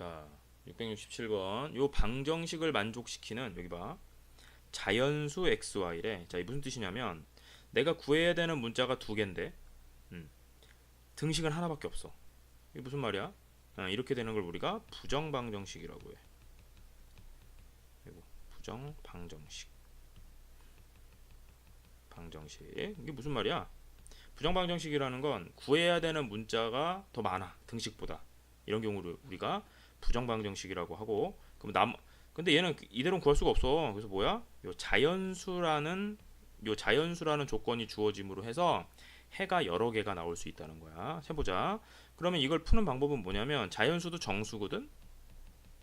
자, 667번. 요 방정식을 만족시키는 여기 봐. 자연수 xy래. 자, 이 무슨 뜻이냐면 내가 구해야 되는 문자가 두 개인데 음, 등식은 하나밖에 없어. 이게 무슨 말이야? 아, 이렇게 되는 걸 우리가 부정 방정식이라고 해. 부정 방정식. 방정식. 이게 무슨 말이야? 부정 방정식이라는 건 구해야 되는 문자가 더 많아. 등식보다. 이런 경우를 우리가 부정 방정식이라고 하고 그럼 남 근데 얘는 이대로 구할 수가 없어. 그래서 뭐야? 요 자연수라는 요 자연수라는 조건이 주어짐으로 해서 해가 여러 개가 나올 수 있다는 거야. 해보자. 그러면 이걸 푸는 방법은 뭐냐면 자연수도 정수거든.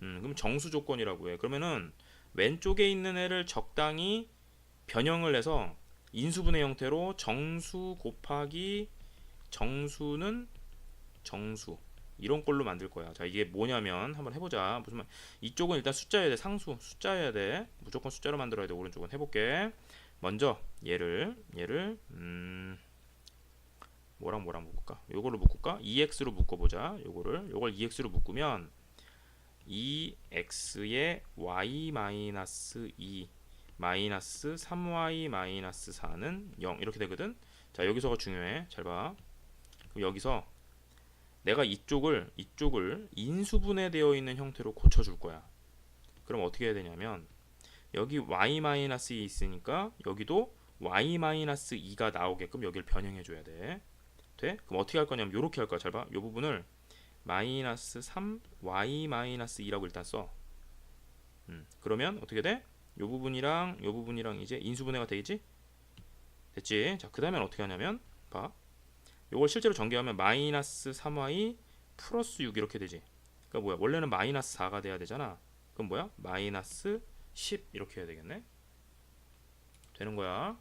음, 그럼 정수 조건이라고 해. 그러면은 왼쪽에 있는 애를 적당히 변형을 해서 인수분해 형태로 정수 곱하기 정수는 정수 이런 걸로 만들 거야. 자, 이게 뭐냐면 한번 해보자. 무슨 말? 이쪽은 일단 숫자여야 돼. 상수 숫자여야 돼. 무조건 숫자로 만들어야 돼. 오른쪽은 해볼게. 먼저 얘를 얘를 음 뭐랑 뭐랑 묶을까? 요거로 묶을까? 2x로 묶어보자. 요거를 요걸 2x로 묶으면 2x의 y 마이너스 2 마이너스 3y 마이너스 4는 0 이렇게 되거든. 자 여기서가 중요해. 잘 봐. 그럼 여기서 내가 이쪽을 이쪽을 인수분해 되어 있는 형태로 고쳐 줄 거야. 그럼 어떻게 해야 되냐면 여기 y 마이너스 2 있으니까 여기도 y 마이너스 2가 나오게끔 여기를 변형해 줘야 돼. 돼? 그럼 어떻게 할 거냐면 이렇게 할 거야. 잘 봐. 이 부분을 마이너스 3 y 마이너스 2라고 일단 써. 음, 그러면 어떻게 돼? 이 부분이랑 이 부분이랑 이제 인수분해가 되겠지? 됐지? 자, 그 다음엔 어떻게 하냐면 봐. 요걸 실제로 전개하면 마이너스 3y 플러스 6 이렇게 되지. 그러니까 뭐야? 원래는 마이너스 4가 돼야 되잖아. 그럼 뭐야? 마이너스 10 이렇게 해야 되겠네. 되는 거야.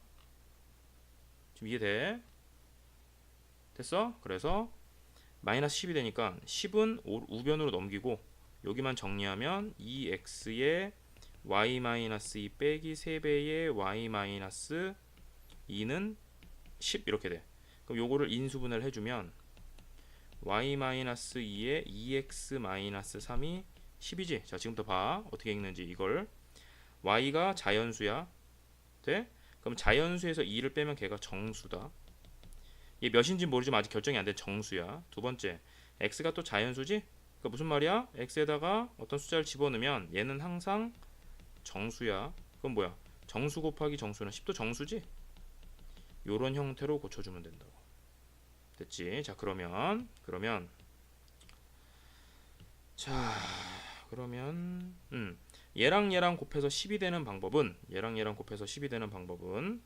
지금 이해돼? 됐어? 그래서 마이너스 10이 되니까 10은 우변으로 넘기고 여기만 정리하면 2x의 y 마이너스 2 빼기 3배의 y 마이너스 2는 10 이렇게 돼. 그럼 요거를 인수분해를 해주면 y 마이너스 2에 2x 마이너스 3이 10이지. 자 지금부터 봐 어떻게 읽는지 이걸 y가 자연수야. 돼? 그럼 자연수에서 2를 빼면 걔가 정수다. 얘 몇인지 모르지만 아직 결정이 안된 정수야. 두 번째 x가 또 자연수지. 그러니까 무슨 말이야? x에다가 어떤 숫자를 집어넣으면 얘는 항상 정수야. 그건 뭐야? 정수 곱하기 정수는 10도 정수지. 요런 형태로 고쳐주면 된다고. 됐지? 자 그러면 그러면 자 그러면 음 얘랑 얘랑 곱해서 10이 되는 방법은 얘랑 얘랑 곱해서 10이 되는 방법은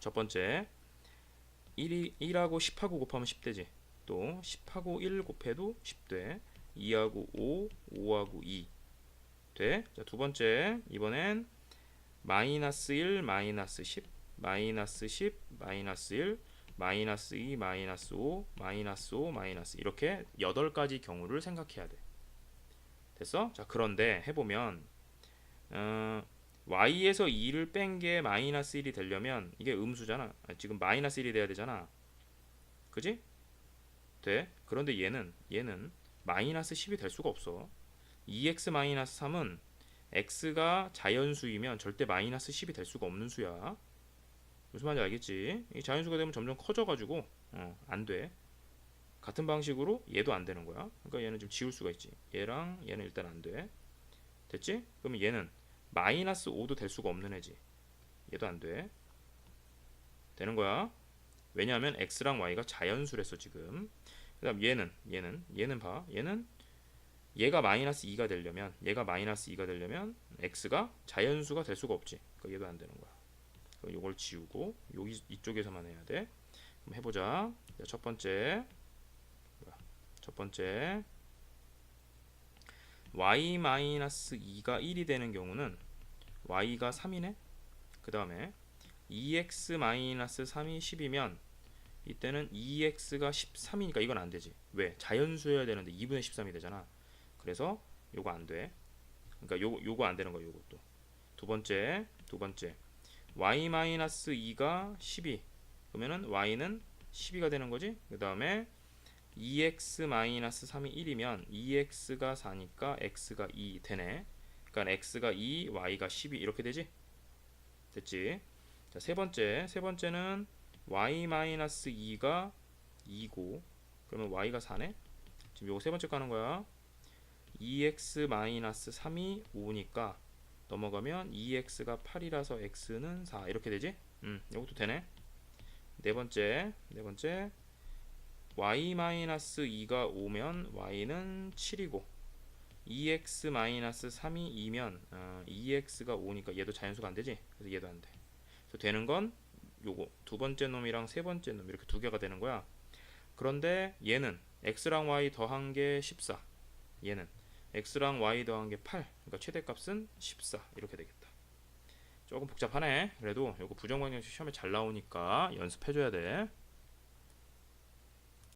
첫 번째 1이 1하고 10하고 곱하면 10되지. 또 10하고 1 곱해도 10돼. 2하고 5, 5하고 2 돼. 자, 두 번째 이번엔 마이너스 1, 마이너스 10, 마이너스 10, 마이너스 1, 마이너스 2, 마이너스 5, 마이너스 5, 마이너스 이렇게 8가지 경우를 생각해야 돼. 됐어? 자, 그런데 해보면 어, y에서 2를 뺀 게 마이너스 1이 되려면 이게 음수잖아. 아, 지금 마이너스 1이 돼야 되잖아. 그지? 돼. 그런데 얘는 얘는 마이너스 10이 될 수가 없어. 2x 마이너스 3은 x가 자연수이면 절대 마이너스 10이 될 수가 없는 수야. 무슨 말인지 알겠지? 이 자연수가 되면 점점 커져가지고 어, 안 돼. 같은 방식으로 얘도 안 되는 거야. 그러니까 얘는 좀 지울 수가 있지. 얘랑 얘는 일단 안 돼. 됐지? 그러면 얘는 마이너스 5도 될 수가 없는 애지. 얘도 안 돼. 되는 거야. 왜냐하면 x랑 y가 자연수랬어 지금. 그다음 얘는 얘는 얘는 봐. 얘는 얘가 마이너스 2가 되려면 얘가 마이너스 2가 되려면 x가 자연수가 될 수가 없지. 그러니까 얘도 안 되는 거야. 요걸 지우고 여기 이쪽에서만 해야 돼. 해보자. 자, 첫 번째 첫 번째 y 마이너스 2가 1이 되는 경우는 y가 3이네. 그 다음에 2x 마이너스 3이 10이면 이때는 2x가 13이니까 이건 안 되지. 왜? 자연수여야 되는데 2분의 13이 되잖아. 그래서 요거 안 돼. 그러니까 요거 요거 안 되는 거야, 요것도. 두 번째, 두 번째. Y 마이너스 2가 12. 그러면은 y는 12가 되는 거지. 그 다음에 2x-3이 1이면 2x가 4니까 x가 2 되네. 그러니까 x가 2, y가 12 이렇게 되지? 됐지? 자, 세 번째. 세 번째는 y-2가 2고 그러면 y가 4네. 지금 요거 세 번째 가는 거야. 2x-3이 5니까 넘어가면 2x가 8이라서 x는 4 이렇게 되지? 음, 이것도 되네. 네 번째. 네 번째. y-2가 5면 y는 7이고 2x-3이 2면 어, 2x가 5니까 얘도 자연수가 안 되지? 그래서 얘도 안 돼. 그래서 되는 건 요거 두 번째 놈이랑 세 번째 놈 이렇게 두 개가 되는 거야. 그런데 얘는 x랑 y 더한 게 14. 얘는 x랑 y 더한 게 8. 그러니까 최대값은 14 이렇게 되겠다. 조금 복잡하네. 그래도 요거 부정방정식 시험에 잘 나오니까 연습해 줘야 돼.